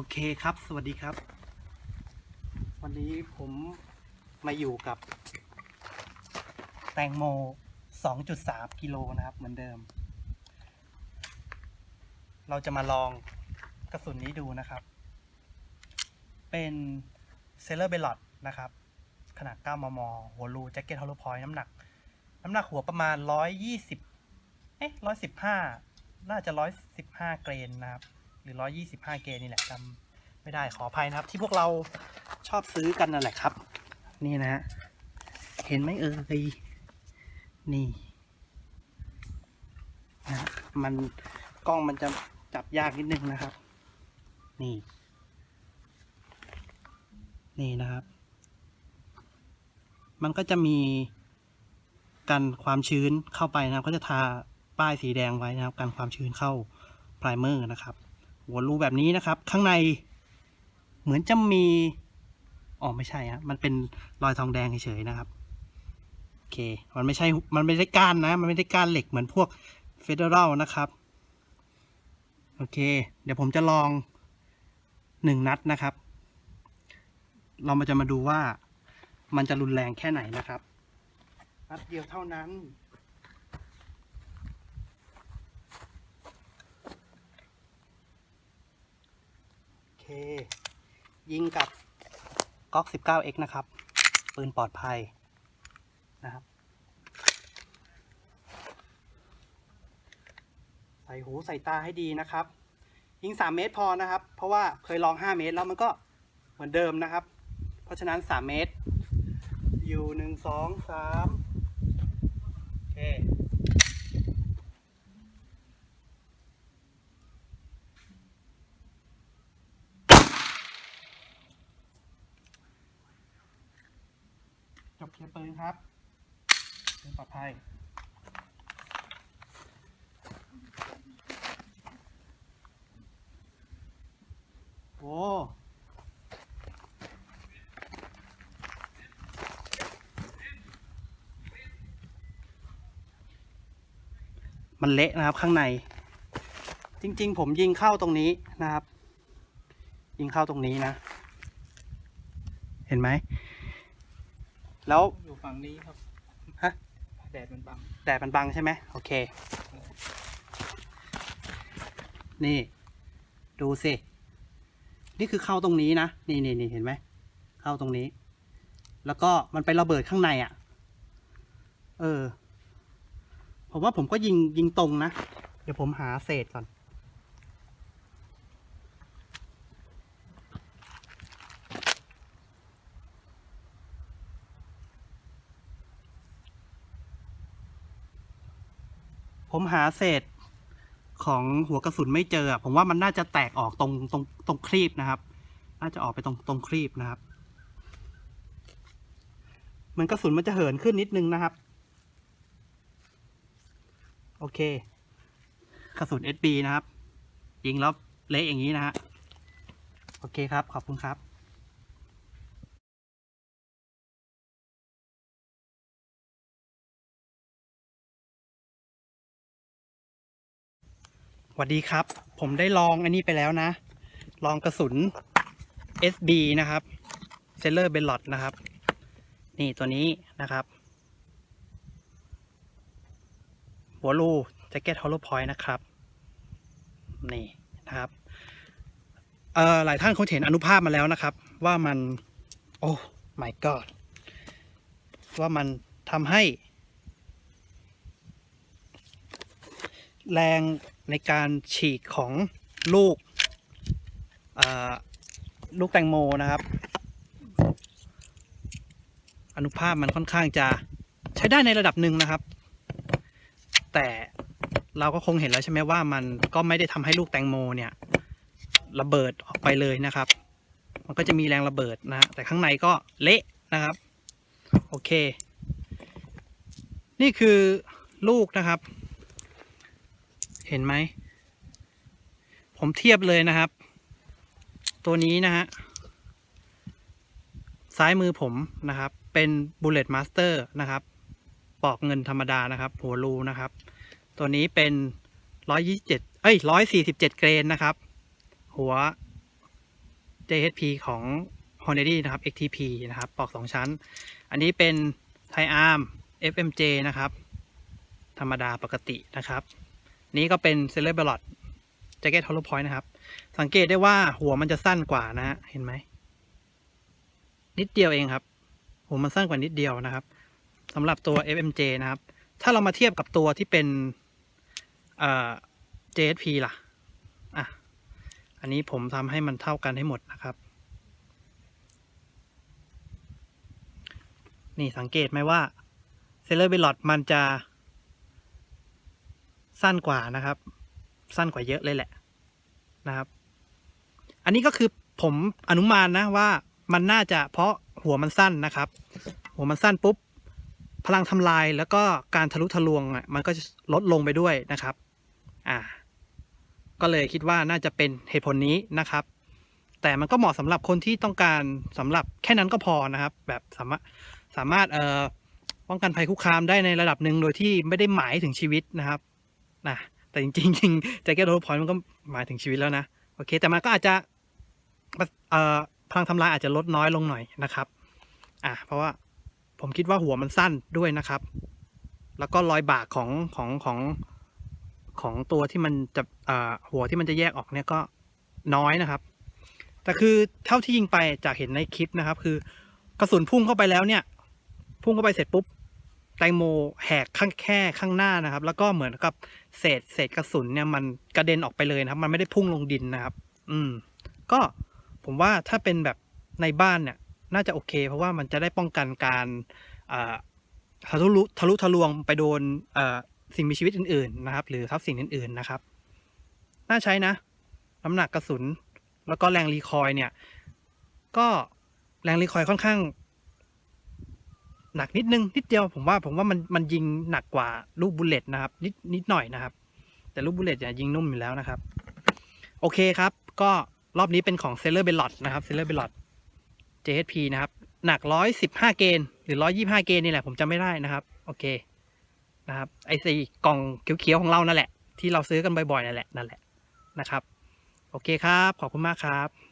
โอเคครับ สวัสดีครับ วันนี้ผมมาอยู่กับ แตงโม 2.3 กิโลนะครับ เหมือนเดิม เราจะมาลองกระสุนนี้ดูนะครับ เป็นเซเลอร์เบลอดนะครับ ขนาด 9 มม หัวรูแจ็คเก็ตฮอลโลพอยน้ำหนัก น้ำหนักหัวประมาณ 120 เอ๊ะ 115 น่าจะ 115 เกรนนะครับ หรือ 125 เกนี่แหละจำไม่ได้ขออภัยนะครับ ที่พวกเราชอบซื้อกันนั่นแหละครับ นี่นะฮะเห็นไหมเอ่ยนี่นะฮะมันกล้องมันจะจับยากนิดนึงนะครับ นี่ นี่นะครับ มันก็จะมีกันความชื้นเข้าไปนะครับ ก็จะทาป้ายสีแดงไว้นะครับ กันความชื้นเข้าไพรเมอร์นะครับ หัวรูแบบนี้นะครับ ข้างในเหมือนจะมีอ๋อไม่ใช่ฮะมันเป็นรอยทองแดงเฉยๆนะครับโอเค มันไม่ใช่มันไม่ได้ก้านนะ มันไม่ได้ก้านเหล็กเหมือนพวกเฟเดอรัลนะครับโอเค เดี๋ยวผมจะลองหนึ่งนัดนะครับ เรามาจะมาดูว่ามันจะรุนแรงแค่ไหนนะครับนัดเดียวเท่านั้น โอเค ยิงกับก๊อก 19x นะครับ ปืนปลอดภัยนะครับ ใส่หูใส่ตาให้ดีนะครับ ยิง 3 เมตรพอนะครับ เพราะว่าเคยลอง 5 เมตรแล้วมันก็เหมือนเดิมนะครับ เพราะฉะนั้น 3 เมตร อยู่ 1 2 3โอเค จบเคลียร์ปืนครับปืนปลอดภัยโอ้มันเละนะครับข้างใน จริง ๆ ผมยิงเข้าตรงนี้นะครับ ยิงเข้าตรงนี้นะ เห็นไหม แล้วอยู่ฝั่งนี้ครับฮะแดดมันบังแดดมันบังใช่ไหมโอเค นี่ ดูสิ นี่คือเข้าตรงนี้นะ นี่นี่นี่เห็นไหม เข้าตรงนี้ แล้วก็มันไประเบิดข้างในอะ่ะ เออ ผมว่าผมก็ยิงยิงตรงนะ เดี๋ยวผมหาเศษก่อน ผมหาเศษของหัวกระสุนไม่เจอ ผมว่ามันน่าจะแตกออกตรงตรงตรงครีบนะครับ น่าจะออกไปตรงตรงครีบนะครับเหมือนกระสุนมันจะเหินขึ้นนิดนึงนะครับ โอเค กระสุน SB นะครับ ยิงแล้วเละอย่างนี้นะฮะ โอเคครับ ขอบคุณครับ วัสดีครับ ผมได้ลองอันนี้ไปแล้วนะ ลองกระสุน SB นะครับเซเลอร์เบลลอดนะครับ นี่ตัวนี้นะครับ หัวรูแจ็คเก็ตฮอลโลพอยต์นะครับ นี่นะครับเอ่อหลายท่านคงเห็นอนุภาพมาแล้วนะครับ ว่ามัน โอ้ my god ว่ามันทำให้ แรง ในการฉีกของลูกลูกแตงโมนะครับ อนุภาพมันค่อนข้างจะใช้ได้ในระดับหนึ่งนะครับ แต่เราก็คงเห็นแล้วใช่ไหมว่ามันก็ไม่ได้ทำให้ลูกแตงโมเนี่ยระเบิดออกไปเลยนะครับ มันก็จะมีแรงระเบิดนะฮะแต่ข้างในก็เละนะครับ โอเค นี่คือลูกนะครับ เห็นไหม ผมเทียบเลยนะครับ ตัวนี้นะฮะ ซ้ายมือผมนะครับ เป็น Bullet Master นะครับ ปอกเงินธรรมดานะครับ หัวรูนะครับ ตัวนี้เป็น127เอ้ย147เกรนนะครับ หัว JHP ของ h o n e d y นะครับ XTP นะครับ ปอก2ชั้น อันนี้เป็น Thai Arm FMJ นะครับ ธรรมดาปกตินะครับ นี้ก็เป็น c e l e b r o t Jacket Hollow Point นะครับ สังเกตได้ว่าหัวมันจะสั้นกว่านะฮะ เห็นไหม นิดเดียวเองครับ หัวมันสั้นกว่านิดเดียวนะครับสำหรับตัว FMJ นะครับ ถ้าเรามาเทียบกับตัวที่เป็นเอ่อ JSP ล่ะ อะ อันนี้ผมทำให้มันเท่ากันให้หมดนะครับ นี่สังเกตไหมว่าเซเลอร์เบลอดมันจะ สั้นกว่านะครับ สั้นกว่าเยอะเลยแหละนะครับ อันนี้ก็คือผมอนุมานนะว่ามันน่าจะเพราะหัวมันสั้นนะครับ หัวมันสั้นปุ๊บพลังทำลายแล้วก็การทะลุทะลวงอะมันก็จะลดลงไปด้วยนะครับ อ่า ก็เลยคิดว่าน่าจะเป็นเหตุผลนี้นะครับ แต่มันก็เหมาะสำหรับคนที่ต้องการสำหรับแค่นั้นก็พอนะครับ แบบสามารถสามารถเอ่อป้องกันภัยคุกคามได้ในระดับหนึ่งโดยที่ไม่ได้หมายถึงชีวิตนะครับ นะแต่จริงๆจริงแจ็คเก็ตโรพอยต์มันก็หมายถึงชีวิตแล้วนะ โอเค แต่มันก็อาจจะพลังทำลายอาจจะลดน้อยลงหน่อยนะครับ อ่าเพราะว่าผมคิดว่าหัวมันสั้นด้วยนะครับ แล้วก็รอยบากของของของของตัวที่มันจะหัวที่มันจะแยกออกเนี่ยก็น้อยนะครับ แต่คือเท่าที่ยิงไปจากเห็นในคลิปนะครับ คือกระสุนพุ่งเข้าไปแล้วเนี่ย พุ่งเข้าไปเสร็จปุ๊บ แตงโมแหกข้างแค่ข้างหน้านะครับ แล้วก็เหมือนกับเศษเศษกระสุนเนี่ยมันกระเด็นออกไปเลยนะครับ มันไม่ได้พุ่งลงดินนะครับ อืม ก็ผมว่าถ้าเป็นแบบในบ้านเนี่ย น่าจะโอเค เพราะว่ามันจะได้ป้องกันการทะลุทะลุทะลวงไปโดนสิ่งมีชีวิตอื่น ๆ นะครับ หรือทรัพย์สินอื่น ๆ นะครับ น่าใช้นะ น้ำหนักกระสุน แล้วก็แรงรีคอยเนี่ย ก็แรงรีคอยค่อนข้าง หนักนิดนึงนิดเดียวผมว่าผมว่ามันมันยิงหนักกว่าลูกบุลเลตนะครับนิดนิดหน่อยนะครับ แต่ลูกบุลเลตเนี่ยยิงนุ่มอยู่แล้วนะครับ โอเคครับ ก็รอบนี้เป็นของเซเลอร์เบลลอดนะครับเซเลอร์เบลลอด JHP นะครับ หนัก115เกนหรือ125เกนนี่แหละผมจำไม่ได้นะครับ โอเคนะครับไอซีกล่องเขียวๆของเรานั่นแหละ ที่เราซื้อกันบ่อยๆนั่นแหละนั่นแหละนะครับ โอเคครับ ขอบคุณมากครับ